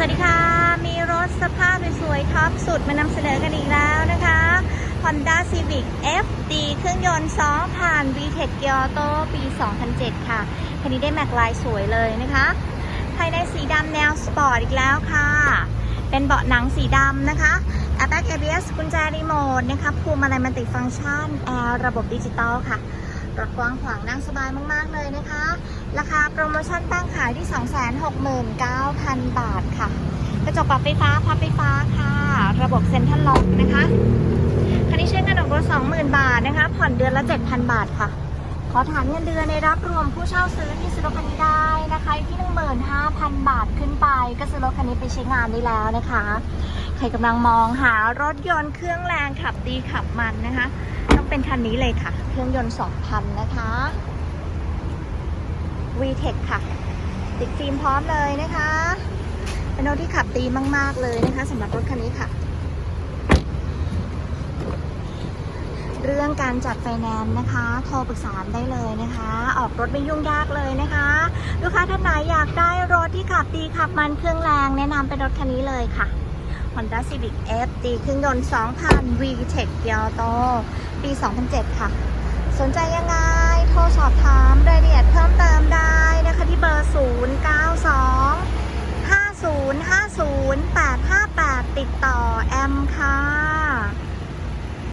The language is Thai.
สวัสดีค่ะ มีรถสภาพสวยๆท็อปสุดมานำเสนอกันอีกแล้วนะคะ Honda Civic FD เครื่องยนต์2ผ่าน VTEC g i o t o ปี 2007 ค่ะ คันนี้ได้แม็กลายสวยเลยนะคะ ภายในสีดำแนวสปอร์ตอีกแล้วค่ะ เป็นเบาะหนังสีดำนะคะ Airbag ABS กุญแจรีโมทนะคะภูมิอะไรมันติฟังก์ชันแอร์ระบบดิจิตอลค่ะรถกว้างขวางนั่งสบายมากๆเลยนะคะ ราคาโปรโมชั่นตั้งขายที่ 269,000 บาท กระจกปรับไฟฟ้าพับไฟฟ้าค่ะ ระบบเซ็นทรัลล็อกนะคะคันนี้ใช้เงินออกรถ20,000 บาทนะคะ ผ่อนเดือนละ 7,000 บาทค่ะ ขอฐานเงินเดือนในรับรวมผู้เช่าซื้อที่ซื้อรถคันนี้ได้นะคะอยู่ที่ 15,000 บาทขึ้นไป ก็ซื้อรถคันนี้ไปใช้งานได้แล้วนะคะ ใครกำลังมองหารถยนต์เครื่องแรงขับดีขับมันนะคะ ต้องเป็นคันนี้เลยค่ะ เครื่องยนต์ 2,000 นะคะ VTEC ค่ะ ติดฟิล์มพร้อมเลยนะคะ นรถที่ขับดีมาก ๆ เลยนะคะสำหรับรถคันนี้ค่ะ เรื่องการจัดไฟแนนซ์นะคะโทรปรึกษาได้เลยนะคะ ออกรถไม่ยุ่งยากเลยนะคะ ลูกค้าท่านไหนอยากได้รถที่ขับดีขับมันเครื่องแรงแนะนำเป็นรถคันนี้เลยค่ะ Honda Civic FD เครื่องยนต์2,000 VTEC g i o t o ปี 2007 ค่ะ สนใจยังไง โทรสอบถามรายละเอียดเพิ่มเติมได้นะคะที่เบอร์ 09 0858 ติดต่อแอม